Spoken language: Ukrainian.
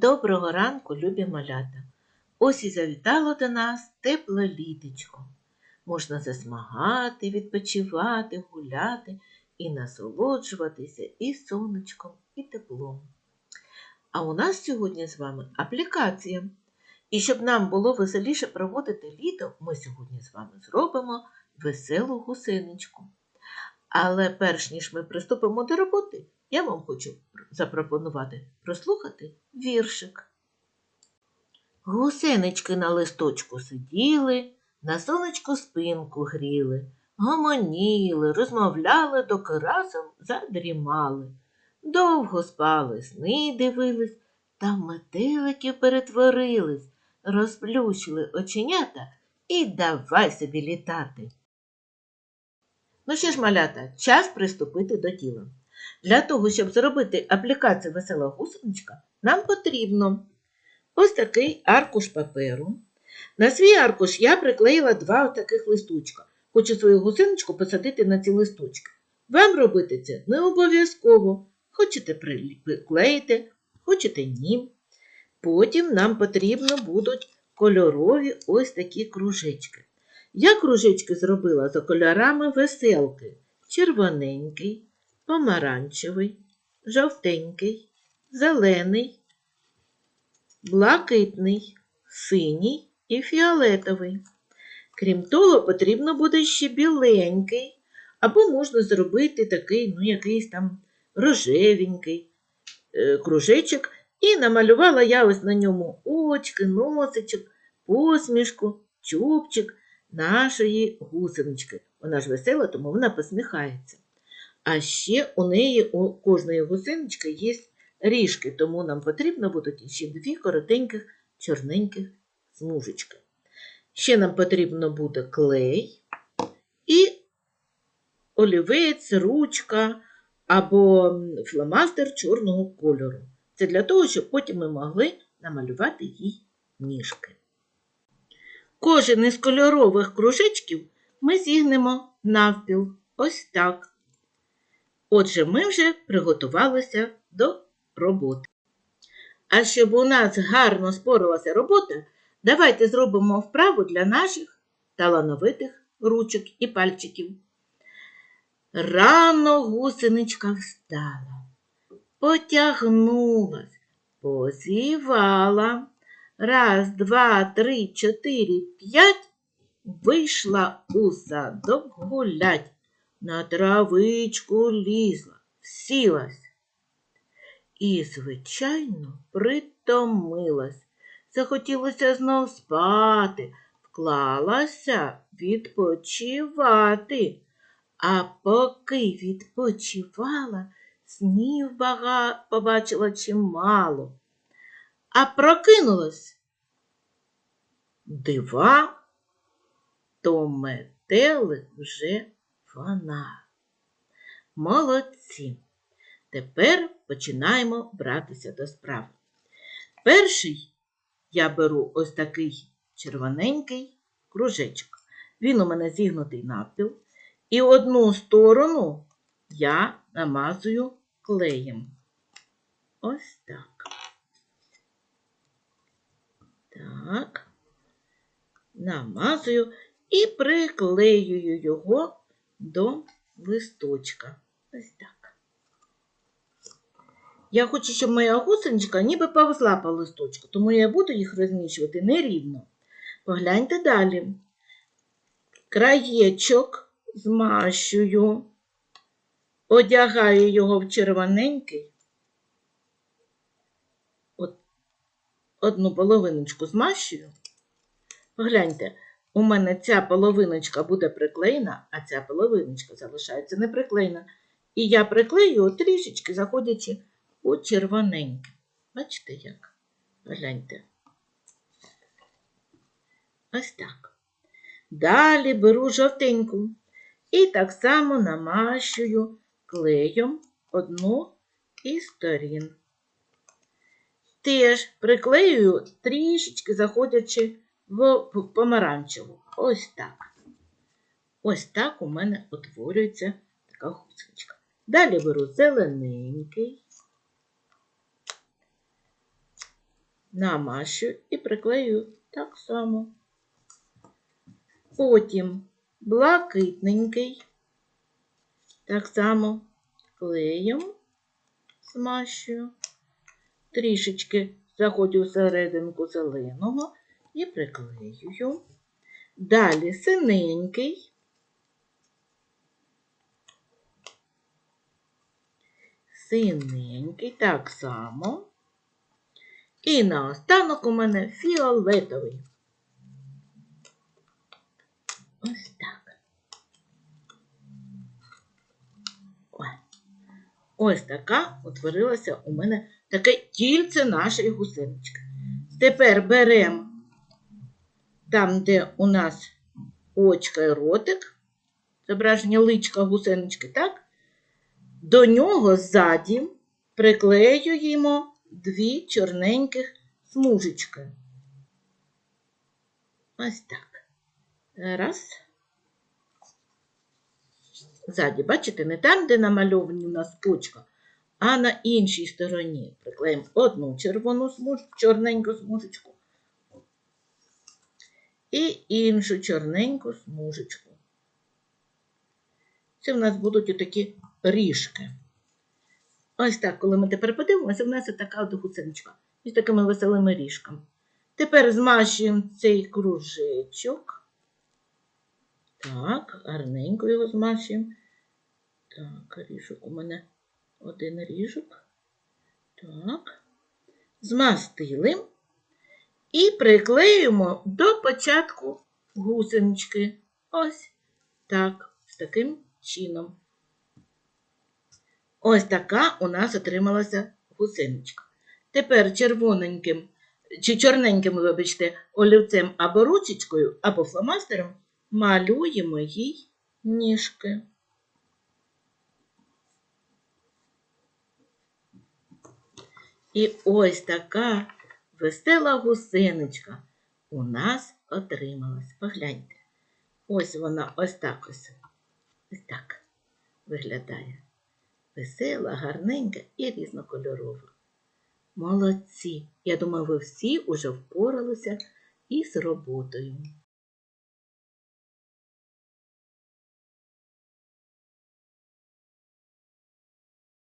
Доброго ранку, любі малята. Ось і завітало до нас тепле літечко. Можна засмагати, відпочивати, гуляти і насолоджуватися і сонечком, і теплом. А у нас сьогодні з вами аплікація. І щоб нам було веселіше проводити літо, ми сьогодні з вами зробимо веселу гусеничку. Але перш ніж ми приступимо до роботи, я вам хочу запропонувати прослухати віршик. Гусенички на листочку сиділи, на сонечку спинку гріли, гомоніли, розмовляли, доки разом задрімали. Довго спали, сни дивились, та в метеликів перетворились, розплющили оченята і давай собі літати. Ну що ж, малята, час приступити до діла. Для того, щоб зробити аплікацію весела гусеничка, нам потрібно ось такий аркуш паперу. На свій аркуш я приклеїла два таких листочка. Хочу свою гусеничку посадити на ці листочки. Вам робити це не обов'язково. Хочете приклеїти, хочете ні. Потім нам потрібно будуть кольорові ось такі кружечки. Я кружечки зробила за кольорами веселки. Червоненький, помаранчевий, жовтенький, зелений, блакитний, синій і фіолетовий. Крім того, потрібно буде ще біленький, або можна зробити такий, ну, якийсь там рожевенький е, кружечок. І намалювала я ось на ньому очки, носичок, посмішку, чубчик нашої гусенички. Вона ж весела, тому вона посміхається. А ще у неї у кожної гусенички є ріжки, тому нам потрібно будуть ще дві коротеньких чорненьких смужечки. Ще нам потрібно буде клей і олівець, ручка або фломастер чорного кольору. Це для того, щоб потім ми могли намалювати їй ніжки. Кожен із кольорових кружечків ми зігнемо навпіл. Ось так. Отже, ми вже приготувалися до роботи. А щоб у нас гарно спорилася робота, давайте зробимо вправу для наших талановитих ручок і пальчиків. Рано гусеничка встала, потягнулась, позівала. Раз, два, три, чотири, п'ять. Вийшла у садок гулять, на травичку лізла, сілась. І, звичайно, притомилась. Захотілося знов спати, вклалася відпочивати. А поки відпочивала, снів бага побачила чимало а прокинулась дива, то метелик вже вона. Молодці. Тепер починаємо братися до справи. Перший я беру ось такий червоненький кружечок. Він у мене зігнутий навпіл. І одну сторону я намазую клеєм. Ось так. Так, намазую і приклеюю його до листочка. Ось так. Я хочу, щоб моя гусеничка ніби повзла по листочку, тому я буду їх розміщувати нерівно. Погляньте далі. Краєчок змащую, одягаю його в червоненький. От, одну половиночку змащую. Погляньте, у мене ця половиночка буде приклеєна, а ця половиночка залишається неприклеєна. І я приклею трішечки, заходячи у червоненьке. Бачите як? Погляньте. Ось так. Далі беру жовтеньку і так само намащую клеєм одну із сторін теж приклеюю трішечки заходячи в помаранчеву. Ось так. Ось так у мене утворюється така гусеничка. Далі беру зелененький. намащу і приклею так само. Потім блакитненький, так само клеєм змащую, трішечки заходжу всерединку зеленого і приклеюю. Далі синенький. Синенький, так само. І наостанок у мене фіолетовий. Ось так. Ось така утворилася у мене таке тільце нашої гусенички. Тепер беремо там, де у нас очка і ротик, зображення личка гусенички, так? До нього ззаді приклеюємо дві чорненьких смужечки. Ось так. Раз. Ззаді, бачите, не там, де намальовані у нас очка, а на іншій стороні. Приклеїмо одну червону смуж, чорненьку смужечку і іншу чорненьку смужечку. Це в нас будуть отакі ріжки. Ось так, коли ми тепер подивимося, в нас така от гусеничка із такими веселими ріжками. Тепер змащуємо цей кружечок. Так, гарненько його змащуємо. Так, ріжок у мене один ріжок. Так. Змастили. І приклеюємо до початку гусенички. Ось так, з таким чином. Ось така у нас отрималася гусеничка. Тепер червоненьким чи чорненьким, вибачте, олівцем або ручечкою, або фломастером малюємо їй ніжки. І ось така весела гусеничка у нас отрималась. Погляньте. Ось вона ось так ось. Ось так виглядає. Весела, гарненька і різнокольорова. Молодці! Я думаю, ви всі уже впоралися із роботою.